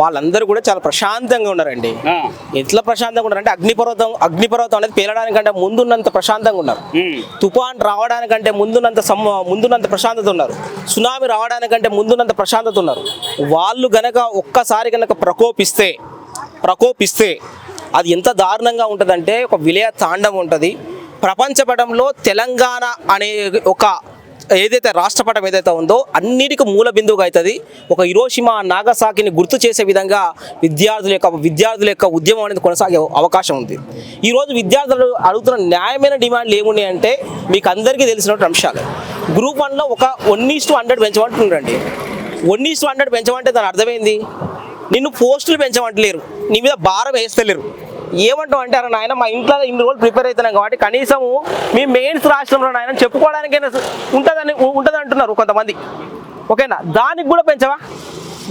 వాళ్ళందరూ కూడా చాలా ప్రశాంతంగా ఉన్నారండి. ఎట్లా ప్రశాంతంగా ఉన్నారంటే అగ్నిపర్వతం అగ్నిపర్వతం అనేది పేలడానికంటే ముందున్నంత ప్రశాంతంగా ఉన్నారు. తుఫాన్ రావడానికంటే ముందున్నంత ముందున్నంత ప్రశాంతత ఉన్నారు. సునామీ రావడానికంటే ముందున్నంత ప్రశాంతత ఉన్నారు. వాళ్ళు గనక ఒక్కసారి గనక ప్రకోపిస్తే ప్రకోపిస్తే అది ఎంత దారుణంగా ఉంటుందంటే ఒక విలయ తాండం ఉంటుంది. ప్రపంచపటంలో తెలంగాణ అనే ఒక ఏదైతే రాష్ట్రపటం ఏదైతే ఉందో అన్నిటికీ మూల బిందువుగా అవుతుంది. ఒక ఇరోషిమా నాగసాకిని గుర్తు చేసే విధంగా విద్యార్థుల యొక్క విద్యార్థుల యొక్క ఉద్యమం అనేది కొనసాగే అవకాశం ఉంది. ఈరోజు విద్యార్థులు అడుగుతున్న న్యాయమైన డిమాండ్లు ఏమున్నాయి అంటే మీకు అందరికీ తెలిసినటువంటి అంశాలు. గ్రూప్ వన్లో ఒక వన్ ఈస్ టు హండ్రెడ్ పెంచమంటుండండి వన్ ఈస్ టు హండ్రెడ్ పెంచమంటే దాని అర్థమైంది నిన్ను పోస్టులు పెంచమంటలేరు. నీ మీద భారం వేస్తలేరు. ఏమంటాం అంటారు నాయన మా ఇంట్లో ఇన్ని రోజులు ప్రిపేర్ అవుతున్నాం కాబట్టి కనీసము మీ మెయిన్స్ రాష్ట్రంలో నాయన చెప్పుకోవడానికైనా ఉంటుందని ఉంటుంది అంటున్నారు కొంతమంది. ఓకేనా? దానికి కూడా పెంచవా?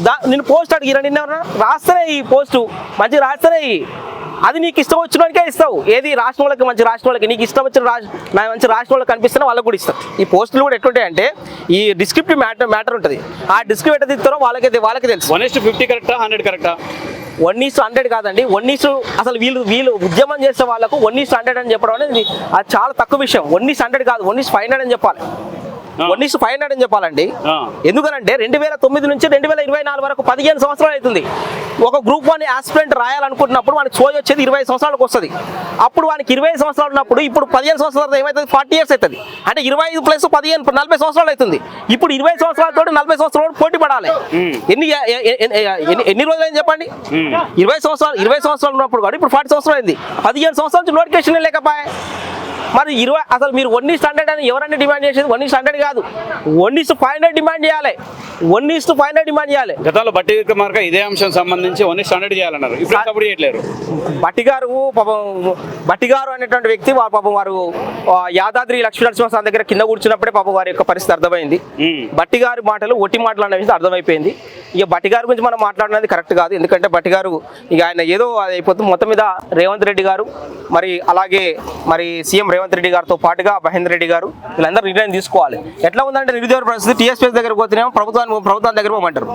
దా నేను పోస్ట్ అడిగిరా నిన్న ఎవరన్నా? రాస్తేనే ఈ పోస్టు. మంచి రాస్తేనే ఈ. అది నీకు ఇష్టం వచ్చిన వాడికే ఇస్తావు. ఏది? రాష్ట్రం వాళ్ళకి మంచి రాష్ట్రం వాళ్ళకి. నీకు ఇష్టం వచ్చిన రాష్ట్ర నా మంచి రాష్ట్రం వాళ్ళకి కనిపిస్తున్న వాళ్ళకి కూడా ఇస్తాం. ఈ పోస్టులు కూడా ఎట్లుంటాయి అంటే ఈ డిస్క్రిప్టివ్ మ్యాటర్ మ్యాటర్ ఉంటుంది. ఆ డిస్క్రిప్ట్ ఎట్లా తీస్తారో వాళ్ళకి వాళ్ళకి తెలుసు. వన్ ఇస్ ఫిఫ్టీ కరెక్టా? హండ్రెడ్ కరెక్టా? వన్ ఈస్ హండ్రెడ్ కాదండి. వన్ ఈస్ అసలు వీళ్ళు వీళ్ళు ఉద్యమం చేసే వాళ్ళకు వన్ ఈస్ హండ్రెడ్ అని చెప్పడం అనేది అది చాలా తక్కువ విషయం. వన్ ఈస్ హండ్రెడ్ కాదు వన్ ఈస్ ఫైవ్ హండ్రెడ్ అని చెప్పాలి. వన్ ఈస్ ఫైవ్ హండ్రెడ్ అని చెప్పాలండి. ఎందుకనంటే రెండు వేల తొమ్మిది నుంచి రెండు వేల ఇరవై నాలుగు వరకు పదిహేను సంవత్సరాలు అవుతుంది. ఒక గ్రూప్ వన్ ఆస్పిరెంట్ రాయాలనుకుంటున్నప్పుడు వానికి సోజ్ వచ్చేది ఇరవై సంవత్సరాలకు వస్తుంది. అప్పుడు వానికి ఇరవై సంవత్సరాలు ఉన్నప్పుడు ఇప్పుడు పదిహేను సంవత్సరాలు ఏమవుతుంది ఫార్టీ ఇయర్స్ అవుతుంది అంటే ఇరవై ఐదు ప్లస్ పదిహేను నలభై సంవత్సరాలు అవుతుంది. ఇప్పుడు ఇరవై సంవత్సరాలతో నలభై సంవత్సరాలు పోటీ పడాలి. ఎన్ని ఎన్ని రోజులు అయింది చెప్పండి? ఇరవై సంవత్సరాలు ఇరవై సంవత్సరాలు ఉన్నప్పుడు కానీ ఇప్పుడు ఫార్టీ సంవత్సరాలు అయింది. పదిహేను సంవత్సరాల నుంచి నోటిఫికేషన్ లేకపోయా. మరి ఇరవై అసలు మీరు వన్ ఇస్ హండ్రెడ్ అని ఎవరన్నా డిమాండ్ చేసేది వన్ ఇస్ హండ్రెడ్ కాదు. One is five hundred demand చేయాలి. One is five hundred demand చేయాలి. గతంలో బట్టి విక్రమార్క ఇదే అంశం సంబంధించి వన్ ఇస్ హండ్రెడ్ చేయాలన్నారు. ఇప్పుడు చేయట్లేరు? బట్టి గారు పాపం బట్టి గారు అనేటువంటి వ్యక్తి వారు పాపం వారు యాదాద్రి లక్ష్మీ నరసింహస్వామి దగ్గర కింద కూర్చున్నప్పుడే పాపం వారి యొక్క పరిస్థితి అర్థమైంది. బట్టి గారి మాటలు ఒట్టి మాటలు అనే విషయం అర్థమైపోయింది. ఇక బట్టి గారి గురించి మనం మాట్లాడినది కరెక్ట్ కాదు. ఎందుకంటే బట్టి గారు ఇక ఆయన ఏదో అది అయిపోతుంది మొత్తం మీద రేవంత్ రెడ్డి గారు మరి అలాగే మరి సీఎం రేవంత్ రెడ్డి గారితో పాటుగా మహేందర్ రెడ్డి గారు వీళ్ళందరూ నిర్ణయం తీసుకోవాలి. ఎట్లా ఉందంటే నిరుద్యోగ పరిస్థితి టీఎస్పీఎస్ దగ్గర పోతేనేమో ప్రభుత్వాన్ని ప్రభుత్వం దగ్గర పోమంటారు.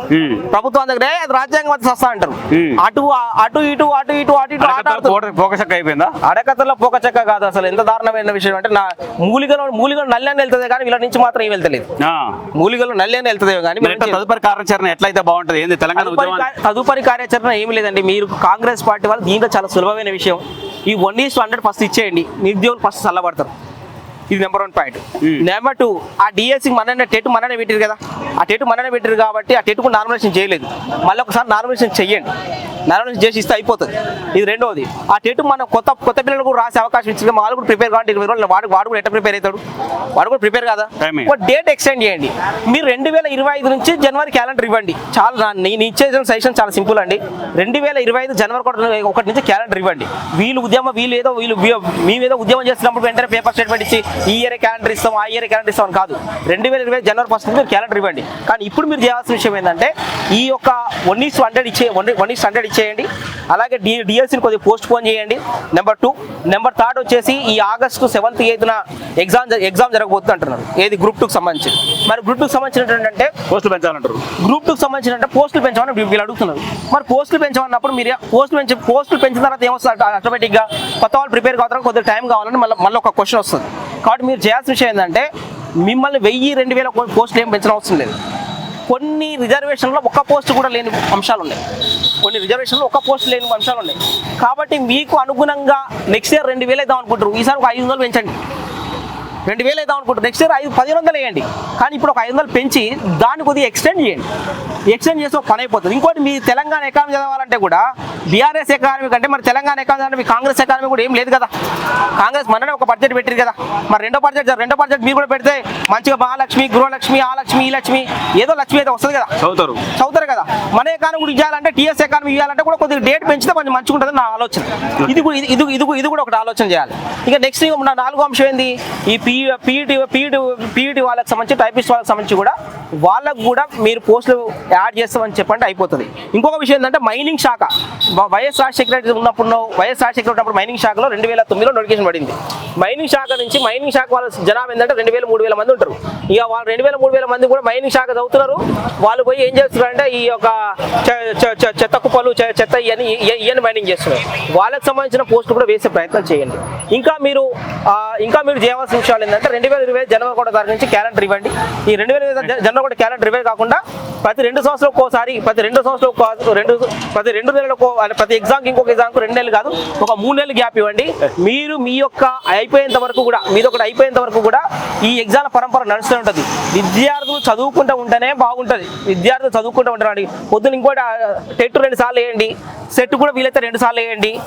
ప్రభుత్వం దగ్గర "ఏ, అది రాజ్యాంగం సస్తా అంటారు. అటు అటు ఇటు అటు ఇటు అటు ఇటు ఫోకస్ అయిపోయిందా? అడకత్తలో పోకచక్క కాదు అసలు. ఎంత దారుణమైన విషయం అంటే నా మూలికలో మూలికలో నల్లి అని వెళ్తుంది కానీ వీళ్ళ నుంచి మాత్రం ఏం వెళ్తలేదు. మూలికలో నల్లి అని వెళ్తుంది కానీ తదుపరి కార్యాచరణ ఎట్లయితే బాగుంటది. ఏంది తెలంగాణ తదుపరి ఉద్యమం కా- తదుపరి కార్యాచరణ ఏమి లేదండి. మీరు కాంగ్రెస్ పార్టీ వాళ్ళు దీంట్లో చాలా సులభమైన విషయం. ఈ వన్ ఈస్ హండ్రెడ్ ఫస్ట్ ఇచ్చేయండి. నిరుద్యోగులు ఫస్ట్ చల్లబడతారు. ఇది number one point. Number two ఆ డిఎస్సి మననే టెట్ మననే పెట్టారు కదా. ఆ టెట్ మననే పెట్టారు కాబట్టి ఆ టెట్కు నామినేషన్ చేయలేదు. మళ్ళీ ఒకసారి నామినేషన్ చెయ్యండి. నామినేషన్ చేసి ఇస్తే అయిపోతుంది. ఇది రెండోది. ఆ టెట్ మనం కొత్త కొత్త పిల్లలకు కూడా రాసే అవకాశం ఇచ్చింది వాళ్ళు కూడా ప్రిపేర్ కావాలి ఇరవై రోజులు వాడు వాడు కూడా ఎట్లా ప్రిపేర్ అవుతాడు? వాడు కూడా ప్రిపేర్ కదా. ఒక డేట్ ఎక్స్టెండ్ చేయండి. మీరు రెండు వేల ఇరవై ఐదు నుంచి జనవరి క్యాలెండర్ ఇవ్వండి. చాలా నేను ఇచ్చేసిన సజెషన్ చాలా సింపుల్ అండి. రెండు వేల ఇరవై ఐదు జనవరి ఒకటి ఒకటి నుంచి క్యాలెండర్ ఇవ్వండి. వీళ్ళు ఉద్యమం వీళ్ళు ఏదో వీళ్ళు వీ- మీ మీద ఉద్యమం చేస్తున్నప్పుడు వెంటనే పేపర్ స్టేట్మెంట్ ఇచ్చి ఈ ఇయర్ క్యాలెండర్ ఇస్తాం ఆ ఇయర్ క్యాలెండర్ ఇస్తాం అని కాదు. రెండు వేల ఇరవై జనవరి ఫస్ట్ మీరు క్యాలెండర్ ఇవ్వండి. కానీ ఇప్పుడు మీరు చేయాల్సిన విషయం ఏంటంటే ఈ యొక్క వన్ ఈస్ హండ్రెడ్ ఇచ్చే వన్ వన్ ఈస్ హండ్రెడ్ ఇచ్చేయండి. అలాగే డి డిఎస్సిని కొద్దిగా పోస్ట్ పోన్ చేయండి. నెంబర్ టూ నెంబర్ థర్డ్ వచ్చేసి ఈ ఆగస్టు సెవెంత్ ఎయిత్న ఎగ్జామ్ ఎగ్జామ్ జరగబోతుంది అంటున్నారు. ఏది గ్రూప్ టూకి సంబంధించి మరి గ్రూప్ టూకి సంబంధించినట్టు ఏంటంటే పోస్టులు పెంచాలంటారు గ్రూప్ టూకి సంబంధించిన అంటే పోస్టులు పెంచమని వీళ్ళు అడుగుతున్నారు. మరి పోస్టులు పెంచమన్నప్పుడు మీరు పోస్టులు పెంచి పోస్టులు పెంచిన తర్వాత ఏమొస్తుంది ఆటోమేటిక్గా కొత్త వాళ్ళు ప్రిపేర్ కావడానికి కొద్దిగా టైం కావాలని మళ్ళీ మళ్ళీ ఒక క్వశ్చన్ వస్తుంది. కాబట్టి మీరు చేయాల్సిన విషయం ఏంటంటే మిమ్మల్ని వెయ్యి రెండు వేల పోస్టులు ఏం పెంచిన అవసరం లేదు. కొన్ని రిజర్వేషన్లో ఒక్క పోస్ట్ కూడా లేని అంశాలు ఉన్నాయి కొన్ని రిజర్వేషన్లో ఒక్క పోస్ట్ లేని అంశాలు ఉన్నాయి కాబట్టి మీకు అనుగుణంగా నెక్స్ట్ ఇయర్ రెండు వేలు ఇద్దాం అనుకుంటారు ఈసారి ఒక ఐదు వందలు పెంచండి. రెండు వేలు ఇద్దాం అనుకుంటారు నెక్స్ట్ ఇయర్ ఐదు పదిహేను వందలు వేయండి. కానీ ఇప్పుడు ఒక ఐదు వందలు పెంచి దాన్ని కొద్దిగా ఎక్స్టెండ్ చేయండి. ఎక్స్టెండ్ చేస్తే ఒక పని అయిపోతుంది. ఇంకోటి మీ తెలంగాణ ఎకానమీ చదవాలంటే కూడా బీఆర్ఎస్ ఎకానమీ కంటే మరి తెలంగాణ ఎకానమీ అంటే మీ కాంగ్రెస్ ఎకానమీ కూడా ఏం లేదు కదా. కాంగ్రెస్ మననే ఒక బడ్జెట్ పెట్టారు కదా. మరి రెండో బడ్జెట్ రెండో బడ్జెట్ మీరు కూడా పెడితే మంచిగా మహాలక్ష్మి గృహలక్ష్మి ఆ లక్ష్మి ఈ లక్ష్మి ఏదో లక్ష్మి అయితే వస్తుంది కదా. చదువుతారు. చదువుతారు కదా. మన ఎకానమీ కూడా ఇవ్వాలంటే టీఎస్ ఎకానమీ ఇవ్వాలంటే కూడా కొద్దిగా డేట్ పెంచితే కొంచెం మంచిగా ఉంటుంది నా ఆలోచన. ఇది ఇది ఇది ఇది కూడా- ఒకటి ఆలోచన చేయాలి. ఇక నెక్స్ట్ నా నాలుగో అంశం ఏంది? ఈ పీ పీఈటీ పీఈటీ పీఈటీ వాళ్ళకి సంబంధించి టైపిస్ట్ వాళ్ళకి సంబంధించి కూడా వాళ్ళకు కూడా మీరు పోస్టులు యాడ్ చేస్తామని చెప్పండి అయిపోతుంది. ఇంకొక విషయం ఏంటంటే మైనింగ్ శాఖ. వైఎస్ రాజశేఖర రెడ్డి ఉన్నప్పుడు వైఎస్ రాజశేఖర ఉన్నప్పుడు మైనింగ్ శాఖలో రెండు వేల తొమ్మిదిలో నోటిఫికేషన్ పడింది. మైనింగ్ శాఖ నుంచి మైనింగ్ శాఖ వాళ్ళ జనాభా ఏంటంటే రెండు వేల మూడు వేల మంది ఉంటారు. ఇక వాళ్ళు రెండు వేల మూడు వేల మంది కూడా మైనింగ్ శాఖ చదువుతున్నారు. వాళ్ళు పోయి ఏం చేస్తున్నారంటే ఈ యొక్క చెత్త కుప్పలు చెత్త ఇవన్నీ ఇవన్నీ మైనింగ్ చేస్తున్నారు. వాళ్ళకి సంబంధించిన పోస్టులు కూడా వేసే ప్రయత్నం చేయండి. ఇంకా మీరు ఇంకా మీరు చేయవలసిన విషయాలు ఏంటంటే రెండు వేల ఇరవై జనవరి ఒకటో తారీఖు నుంచి క్యాలెండర్ ఇవ్వండి. ఈ రెండు వేల ఇరవై జనవరి ఒకటి క్యాలెండర్ ఇవ్వే కాకుండా ప్రతి రెండు సంవత్సరాలకు ఒక్కోసారి ప్రతి రెండు సంవత్సరాలు ఒక- రెండు ప్రతి రెండు నెలలకు ప్రతి ఎగ్జామ్కి ఇంకొక ఎగ్జామ్కి రెండు నెలలు కాదు ఒక మూడు నెలలు గ్యాప్ ఇవ్వండి. మీరు మీ యొక్క అయిపోయేంత వరకు కూడా మీద ఒకటి అయిపోయేంత వరకు కూడా ఈ ఎగ్జామ్ల పరంపర నడుస్తూ ఉంటుంది. విద్యార్థులు చదువుకుంటూ ఉంటేనే బాగుంటుంది. విద్యార్థులు చదువుకుంటూ ఉంటారు పొద్దున ఇంకోటి టెట్ రెండు సార్లు వేయండి. సెట్ కూడా వీలైతే రెండు సార్లు వేయండి.